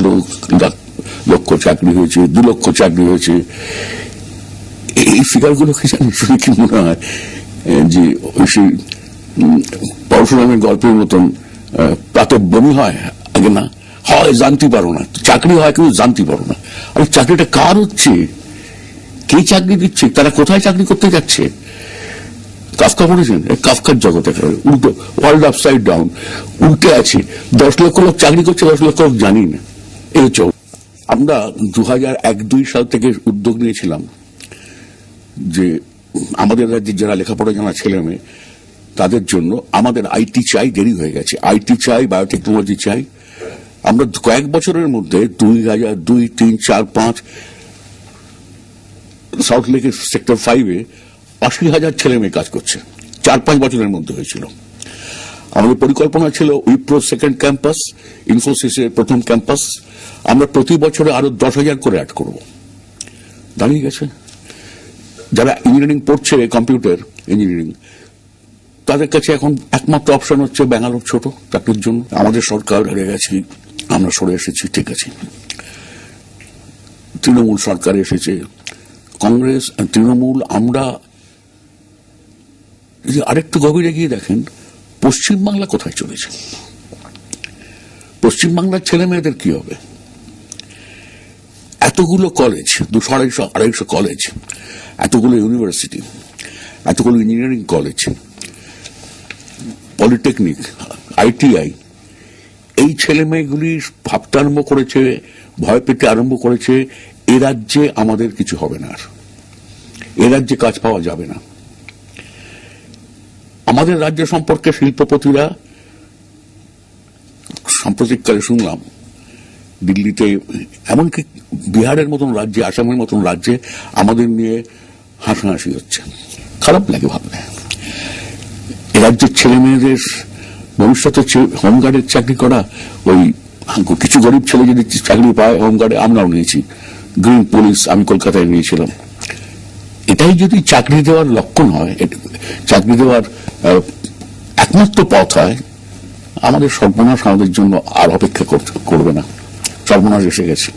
লাখ- লক্ষ চাকরি হয়েছে দু লক্ষ চাকরি হয়েছে। এই ফিগারগুলো কি জানি শুনে কি মনে হয় যে ওই সেই পরশুরামের গল্পের মতন আহ, বমি হয় আগে না হয় জানতে পারো না চাকরি হয় কিন্তু জানতে পারো না। আর চাকরিটা কার হচ্ছে? কে চাকরি দিচ্ছে? তারা কোথায় চাকরি করতে যাচ্ছে? কাফকা পড়েছেন কাফকার জগতে উল্টো ওয়ার্ল্ড আপসাইড ডাউন উল্টে আছে। দশ লক্ষ লোক চাকরি করছে দশ লক্ষ লোক জানি না। এই হচ্ছে আমরা দু হাজার এক দুই সাল থেকে উদ্যোগ নিয়েছিলাম যে আমাদের রাজ্যে যারা লেখাপড়া জানা ছেলে মেয়ে, তাদের জন্য আমাদের আইটি চাই দেরি হয়ে গেছে। আইটি চাই বায়োটেকনোলজি চাই। আমরা কয়েক বছরের মধ্যে দুই হাজার দুই, তিন, চার, পাঁচ সাউথ লেকের সেক্টর ফাইভে আশি হাজার ছেলে মেয়ে কাজ করছে। চার, পাঁচ বছরের মধ্যে হয়েছিল। আমাদের পরিকল্পনা ছিল উইপ্রো সেকেন্ড ক্যাম্পাস ইনফোসিসের প্রথম ক্যাম্পাস। আমরা প্রতি বছরে আরও দশ হাজার করে অ্যাড করব। দাঁড়িয়ে গেছে? যারা ইঞ্জিনিয়ারিং পড়ছে কম্পিউটার ইঞ্জিনিয়ারিং তাদের কাছে এখন একমাত্র অপশন হচ্ছে ব্যাঙ্গালোর ছোট, চাকরির জন্য। আমাদের সরকার হেরে গেছে, আমরা সরে এসেছি, ঠিক আছে। তৃণমূল সরকার এসেছে, কংগ্রেস, তৃণমূল, আমরা আরেকটু গভীরে গিয়ে দেখেন পশ্চিমবাংলা কোথায় চলেছে? পশ্চিমবাংলার ছেলে মেয়েদের কি হবে? এতগুলো কলেজ দুশো আড়াইশো আড়াইশো কলেজ এতগুলো ইউনিভার্সিটি এতগুলো ইঞ্জিনিয়ারিং কলেজ পলিটেকনিক আইটিআই এই ছেলে মেয়েগুলি ভাবতে আরম্ভ করেছে, ভয় পেতে আরম্ভ করেছে, এ রাজ্যে আমাদের কিছু হবে না আর। এ রাজ্যে কাজ পাওয়া যাবে না। আমাদের রাজ্য সম্পর্কে শিল্পপতিরা সাম্প্রতিককালে শুনলাম, দিল্লিতে এমনকি বিহারের মতন রাজ্যে, আসামের মতন রাজ্যে আমাদের নিয়ে হাসাহাসি হচ্ছে। খারাপ লাগে ভাবলে। রাজ্যের ছেলে মেয়েদের ভবিষ্যতে হোমগার্ডের চাকরি করা, ওই কিছু গরিব ছেলে যদি চাকরি পায় হোমগার্ডে আমরাও নিয়েছি। গ্রিন পুলিশ আমি কলকাতায় নিয়েছিলাম। এটাই যদি চাকরি দেওয়ার লক্ষণ হয় চাকরি দেওয়ার একমাত্র পথ হয় আমাদের সর্বনাশ আমাদের জন্য আর অপেক্ষা করবে না। সর্বনাশ এসে গেছে।